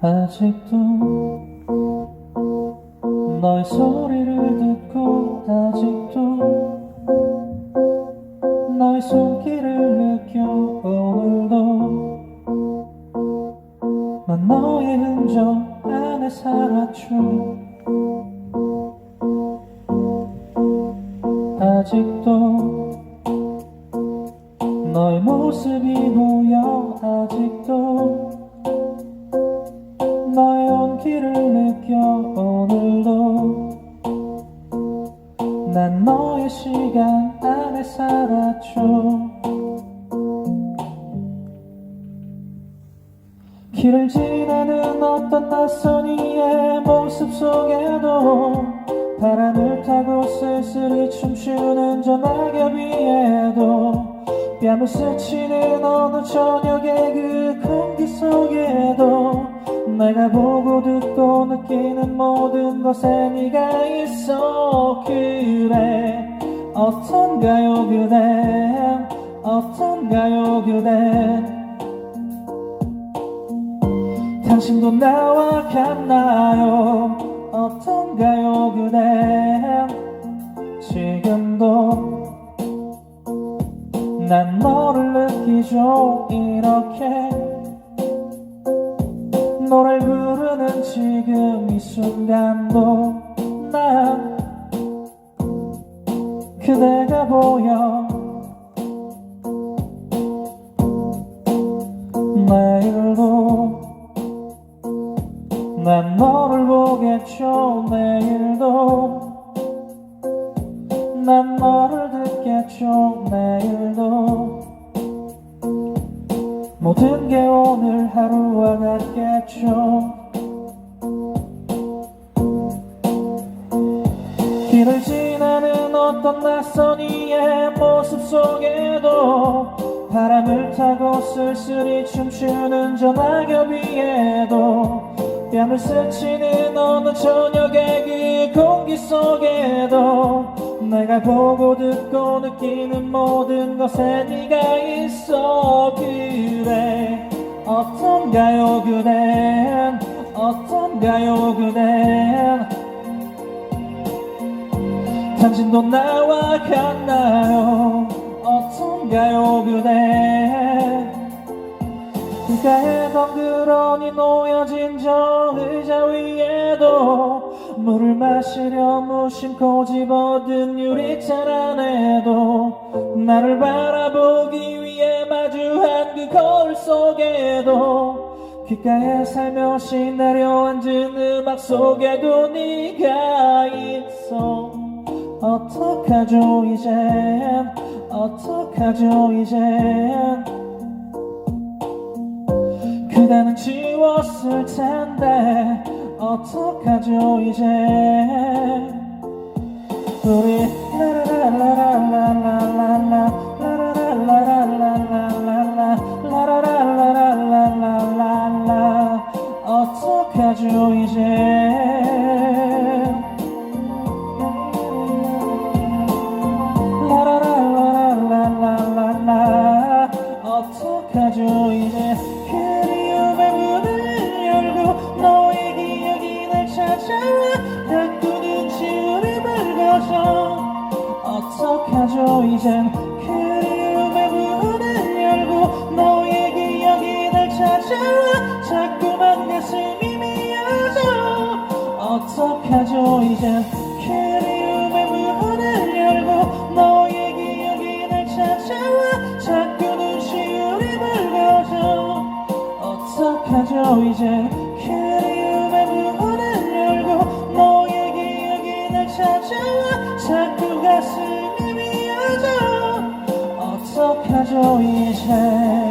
아직도 너의 소리를 듣고 아직도 너의 손길을 느껴 오늘도 난 너의 흔적 안에 살았죠 아직도 너의 모습이 보여 아직도 너의 온기를 느껴 오늘도 난 너의 시간 안에 살았죠 길을 지나는 어떤 낯선 이의 모습 속에도 바람을 타고 쓸쓸히 춤추는 저 낙엽 위에도 뺨을 스치는 어느 저녁의 그 공기 속에도 내가 보고 듣고 느끼는 모든 것에 네가 있어 그래. 어떤가요 그댄 어떤가요 그댄 당신도 나와 같나요? 어떤가요 그댄 지금도 난 너를 느끼죠. 이렇게 노래를 부르는 지금 이 순간도 난 그대가 보여. 내일도 난 너를 보겠죠. 내일도 난 너를 듣겠죠. 내일도 모든 게 오늘 하루와 같겠죠. 길을 지나는 어떤 낯선 이의 모습 속에도 바람을 타고 쓸쓸히 춤추는 저 낙엽 위에도 뺨을 스치는 어느 저녁의 그 공기 속에도 내가 보고 듣고 느끼는 모든 것에 네가 있어 그래. 어떤가요 그댄? 어떤가요 그댄? 당신도 나와 같나요? 어떤가요 그대 길가에 덩그러니 놓여진 저 의자 위에도 물을 마시려 무심코 집어든 유리잔 안에도 나를 바라보기 위해 마주한 그 거울 속에도 귓가에 살며시 내려앉은 음악 속에도 네가 있어. 어떡하죠 이젠? 어떡하죠 이젠? 그대는 지웠을 텐데 어떡하죠 이젠 우리 라라라라라라라라 라라라라라라라라 라라라라라라라라 어떡하죠 이젠 라라라라라라라 어떡하죠 이제 어떡하죠 이젠 가슴이 미어져 어떡하죠 이제